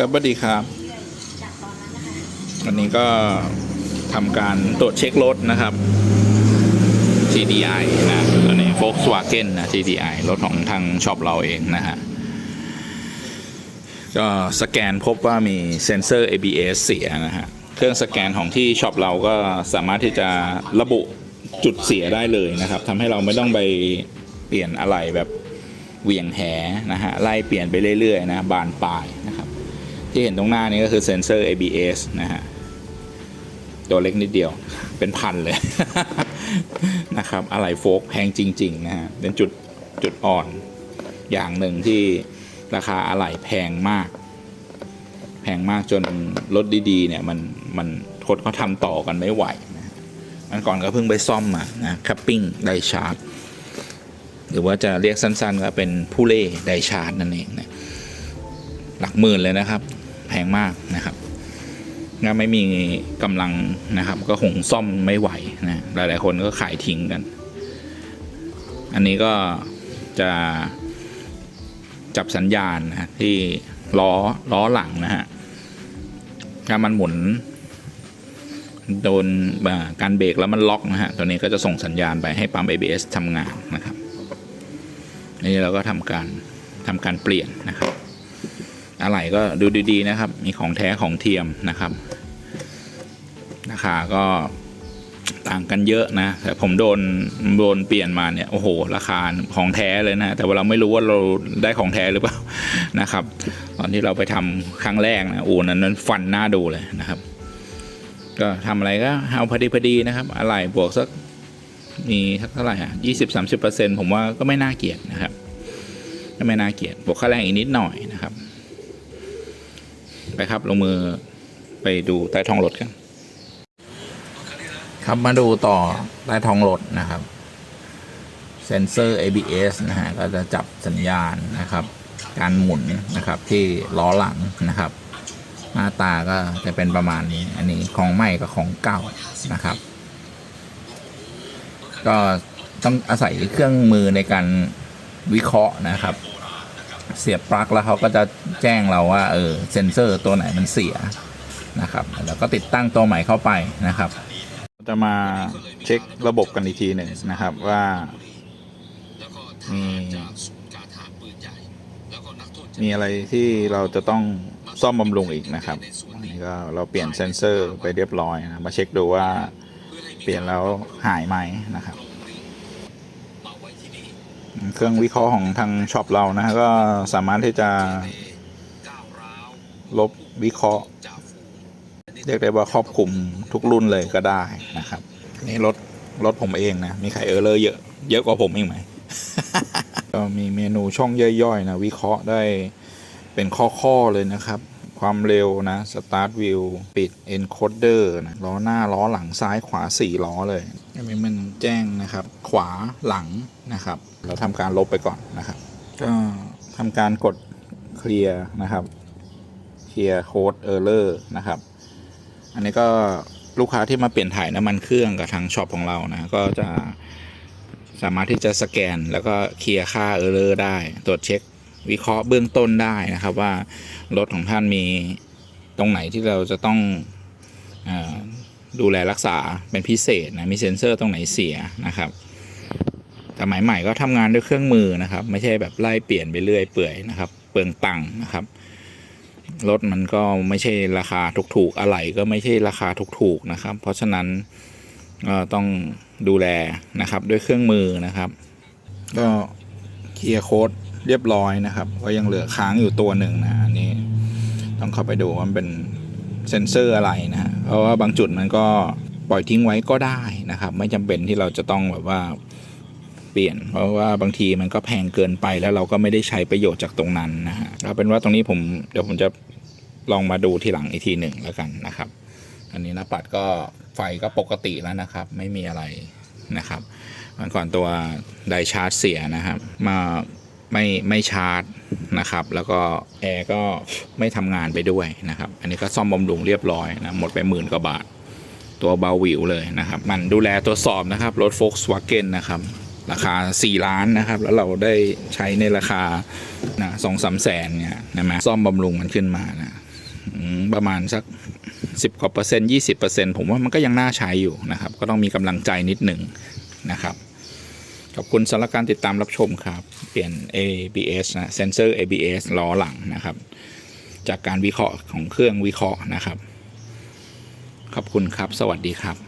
ครับสวัสดีครับ วันนี้ก็ทำการตรวจเช็ครถนะครับ TDI นะตัวนี้ Volkswagen นะ TDI รถของทางช็อปเราเองนะฮะ ก็สแกนพบว่ามีเซ็นเซอร์ ABS เสียนะฮะ เครื่องสแกนของที่ช็อปเราก็สามารถที่จะระบุจุดเสียได้เลยนะครับทำให้เราไม่ต้องไปเปลี่ยนอะไรแบบเหวี่ยงแหนะฮะไล่เปลี่ยนไปเรื่อยๆนะบานปลายนะครับ ที่เห็นตรงหน้านี้ก็คือเซ็นเซอร์ ABS นะฮะ ตัวเล็กนิดเดียว เป็นพันเลยนะครับ อะไรโฟกแพงจริง ๆ นะฮะ เป็นจุดจุดอ่อนอย่างหนึ่งที่ราคาอะไหล่แพงมาก แพงมากจนรถดีๆ เนี่ย มันมันคนเขาทำต่อกันไม่ไหวนะมันก่อนก็เพิ่งไปซ่อมมานะคัพปิ้งไดชาร์จหรือว่าจะเรียกสั้นๆก็เป็นผู้เล่ไดชาร์จนั่นเองนะหลักหมื่นเลยนะครับ แพงมากนะครับถ้าไม่มีกำลังนะครับ ก็คงซ่อมไม่ไหวนะหลาย ๆ คนก็ขายทิ้งกัน อันนี้ก็จะจับสัญญาณนะที่ล้อล้อหลังนะฮะถ้ามันหมุนโดนการเบรกแล้วมันล็อกนะฮะ ตัวนี้ก็จะส่งสัญญาณไปให้ปั๊ม ABS ทำงานนะครับ นี่เราก็ทำการทำการเปลี่ยนนะครับ อะไรก็ดูดีๆนะครับ มีของแท้ของเทียมนะครับ ราคาก็ต่างกันเยอะนะ แต่ผมโดนโดนเปลี่ยนมาเนี่ยโอ้โห ราคาของแท้เลยนะ แต่ว่าเราไม่รู้ว่าเราได้ของแท้หรือเปล่านะครับ ตอนที่เราไปทำครั้งแรกนะโอ้นั้นนั้นฟันหน้าดูเลยนะครับ ก็ทำอะไรก็เอาพอดีพอดีนะครับอะไรบวกสักมีสักเท่าไหร่อะยี่สิบสามสิบเปอร์เซ็นผมว่าก็ไม่น่าเกลียดนะครับ ก็ไม่น่าเกลียดบวกค่าแรงอีกนิดหน่อยนะครับ ไปครับ ลงมือไปดูใต้ท้องรถกัน ครับมาดูต่อใต้ท้องรถนะครับ เซนเซอร์ ABS นะฮะก็จะจับสัญญาณนะครับ การหมุนนะครับที่ล้อหลังนะครับ หน้าตาก็จะเป็นประมาณนี้ อันนี้ของใหม่กับของเก่านะครับ ก็ต้องอาศัยเครื่องมือในการวิเคราะห์นะครับ เสียบปลั๊กแล้วเขาก็จะแจ้งเราว่าเออเซนเซอร์ตัวไหนมันเสียนะครับ แล้วก็ติดตั้งตัวใหม่เข้าไปนะครับ จะมาเช็คระบบกันอีกทีหนึ่งนะครับว่ามีมีอะไรที่เราจะต้องซ่อมบำรุงอีกนะครับนนี้ก็เราเปลี่ยนเซนเซอร์ไปเรียบร้อยนะมาเช็คดูว่าเปลี่ยนแล้วหายไหมนะครับ เครื่องวิเคราะห์ของทางช็อปเรานะก็สามารถที่จะลบวิเคราะห์ เรียกได้ว่าครอบคลุมทุกรุ่นเลยก็ได้นะครับ นี่รถรถผมเองนะ มีใครเออร์เลอร์เยอะเยอะกว่าผมอีกไหมก็มีเมนูช่องย่อยๆนะ วิเคราะห์ได้เป็นข้อๆเลยนะครับ ความเร็วนะ start view ปิด encoder นะล้อหน้าล้อหลังซ้ายขวา 4 ล้อเลยอันนี้มันแจ้งนะครับ ขวาหลังนะครับ เราทำการลบไปก่อนนะครับ ก็ทำการกดเคลียร์นะครับเคลียร์โค้ดเออร์เลอร์นะครับ อันนี้ก็ลูกค้าที่มาเปลี่ยนถ่ายน้ำมันเครื่องกับทางช็อปของเรานะ ก็จะสามารถที่จะสแกนแล้วก็เคลียร์ค่าเออร์เลอร์ได้ตรวจเช็ค วิเคราะห์เบื้องต้นได้นะครับ ว่ารถของท่านมีตรงไหนที่เราจะต้องอดูแลรักษาเป็นพิเศษนะมีเซ็นเซอร์ตรงไหนเสียนะครับสมัยใหม่ก็ทำงานด้วยเครื่องมือนะครับ ไม่ใช่แบบไล่เปลี่ยนไปเรื่อยเปื่อยนะครับ เปลืองตังค์นะครับรถมันก็ไม่ใช่ราคาถูกๆอะไหล่ก็ไม่ใช่ราคาถูกๆนะครับ เพราะฉะนั้นต้องดูแลนะครับด้วยเครื่องมือนะครับ ก็เคลียร์โค้ด เรียบร้อยนะครับก็ยังเหลือค้างอยู่ตัวหนึ่งนะอันนี้ต้องเข้าไปดูว่ามันเป็นเซ็นเซอร์อะไรนะเพราะว่าบางจุดมันก็ปล่อยทิ้งไว้ก็ได้นะครับ ไม่จำเป็นที่เราจะต้องแบบว่าเปลี่ยน เพราะว่าบางทีมันก็แพงเกินไปแล้วเราก็ไม่ได้ใช้ประโยชน์จากตรงนั้นนะฮะเอาเป็นว่าตรงนี้ผมเดี๋ยวผมจะลองมาดูทีหลังอีกทีหนึ่งแล้วกันนะครับ อันนี้นะปัดก็ไฟก็ปกติแล้วนะครับ ไม่มีอะไรนะครับวันก่อนตัวไดชาร์จเสียนะครับ มา ไม่ไม่ชาร์จนะครับ แล้วก็แอร์ก็ไม่ทำงานไปด้วยนะครับ อันนี้ก็ซ่อมบำรุงเรียบร้อยนะหมดไปหมื่นกว่าบาท ตัวเบาวิวเลยนะครับ มันดูแลตรวจสอบนะครับ รถ Volkswagen นะครับ ราคา 4 ล้านนะครับ แล้วเราได้ใช้ในราคานะสองสามแสนเนี่ยนะมาซ่อมบำรุงมันขึ้นมานะประมาณสักสิบกว่าเปอร์เซ็นต์ยี่สิบเปอร์เซนต์ผมว่ามันก็ยังน่าใช้อยู่นะครับ ก็ต้องมีกำลังใจนิดหนึ่งนะครับ ขอบคุณสำหรับการติดตามรับชมครับ เปลี่ยน ABS นะเซนเซอร์ ABS ล้อหลังนะครับ จากการวิเคราะห์ของเครื่องวิเคราะห์นะครับ ขอบคุณครับ สวัสดีครับ